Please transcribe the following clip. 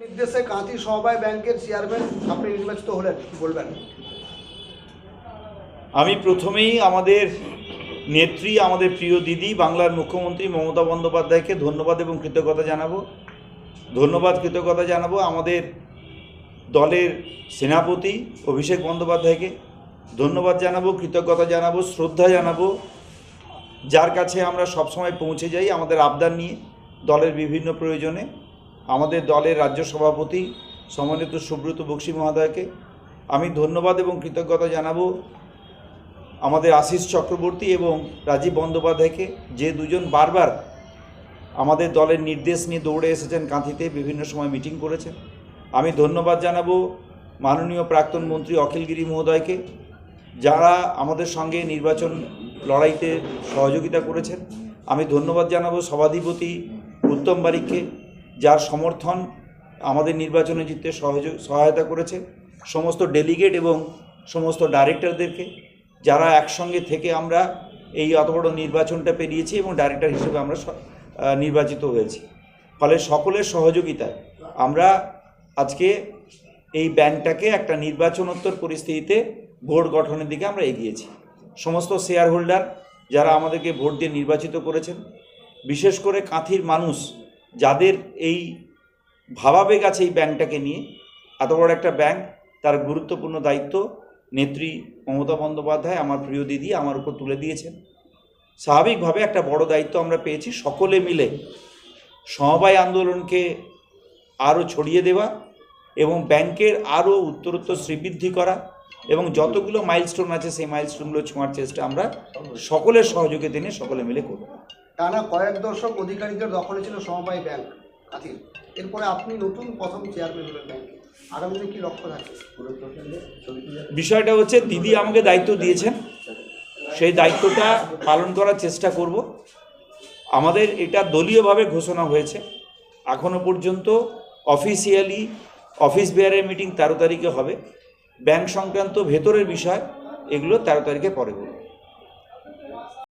নির্দেশে কাঁথি সমবায় ব্যাংকের চেয়ারম্যান আপনি নির্বাচিত হলেন, কি বলবেন? আমি প্রথমেই আমাদের নেত্রী, আমাদের প্রিয় দিদি, বাংলার মুখ্যমন্ত্রী মমতা বন্দ্যোপাধ্যায়কে ধন্যবাদ এবং কৃতজ্ঞতা জানাব। ধন্যবাদ, কৃতজ্ঞতা জানাব আমাদের দলের সেনাপতি অভিষেক বন্দ্যোপাধ্যায়কে। ধন্যবাদ জানাব, কৃতজ্ঞতা জানাব, শ্রদ্ধা জানাব। যার কাছে আমরা সবসময় পৌঁছে যাই আমাদের আবদার নিয়ে দলের বিভিন্ন প্রয়োজনে। আমাদের দলের রাজ্য সভাপতি সমন্বিত সুব্রত বক্সি মহোদয়কে। আমি ধন্যবাদ এবং কৃতজ্ঞতা জানাব আমাদের আশিস চক্রবর্তী এবং রাজীব বন্দ্যোপাধ্যায়কে, যে দুজন বারবার আমাদের দলের নির্দেশ নিয়ে দৌড়ে এসেছেন কাঁথিতে, বিভিন্ন সময় মিটিং করেছেন। আমি ধন্যবাদ জানাব মাননীয় প্রাক্তন মন্ত্রী অখিলগিরি মহোদয়কে, যারা আমাদের সঙ্গে নির্বাচন লড়াইতে সহযোগিতা করেছেন। আমি ধন্যবাদ জানাব সভাধিপতি উত্তম বারিককে যার সমর্থন আমাদের নির্বাচনে জিততে সহযোগ সহায়তা করেছে। সমস্ত ডেলিগেট এবং সমস্ত ডাইরেক্টরদেরকে যারা একসঙ্গে থেকে আমরা এই অত বড় নির্বাচনটা পেরিয়েছি এবং ডাইরেক্টর হিসেবে আমরা নির্বাচিত হয়েছি। ফলে সকলের সহযোগিতায় আমরা আজকে এই ব্যাংকটাকে একটা নির্বাচনোত্তর পরিস্থিতিতে ভোট গঠনের দিকে আমরা এগিয়েছি। সমস্ত শেয়ার হোল্ডার যারা আমাদেরকে ভোট দিয়ে নির্বাচিত করেছেন, বিশেষ করে কাঁথির মানুষ যাদের এই ভাবাবেগ আছে এই ব্যাংকটাকে নিয়ে, এত বড় একটা ব্যাংক, তার গুরুত্বপূর্ণ দায়িত্ব নেত্রী মমতা বন্দ্যোপাধ্যায়, আমার প্রিয় দিদি, আমার উপর তুলে দিয়েছেন। স্বাভাবিকভাবে একটা বড় দায়িত্ব আমরা পেয়েছি সকলে মিলে। সমবায় আন্দোলনকে আরও ছড়িয়ে দেওয়া এবং ব্যাংকের আরও উত্তরোত্তর শ্রীবৃদ্ধি করা এবং যতগুলো মাইলস্টোন আছে, সেই মাইলস্টোনগুলো ছোঁয়ার চেষ্টা আমরা সকলের সহযোগিতা নিয়ে সকলে মিলে করব। টানা কয়েক দশক অধিকারীদের দখলে ছিল সমবায় ব্যাংক। কাঁথির এরপরে আপনি নতুন প্রথম চেয়ারম্যান হলেন ব্যাংকে। আগামী দিনে কি লক্ষ্য থাকে বিষয়টা হচ্ছে, দিদি আমাকে দায়িত্ব দিয়েছেন। সেই দায়িত্বটা পালন করার চেষ্টা করব। আমাদের এটা দলীয়ভাবে ঘোষণা হয়েছে। এখনও পর্যন্ত অফিসিয়ালি অফিস বেয়ারের মিটিং তেরো তারিখে হবে। ব্যাংক সংক্রান্ত ভেতরের বিষয়, এগুলো তেরো তারিখে পরে বলব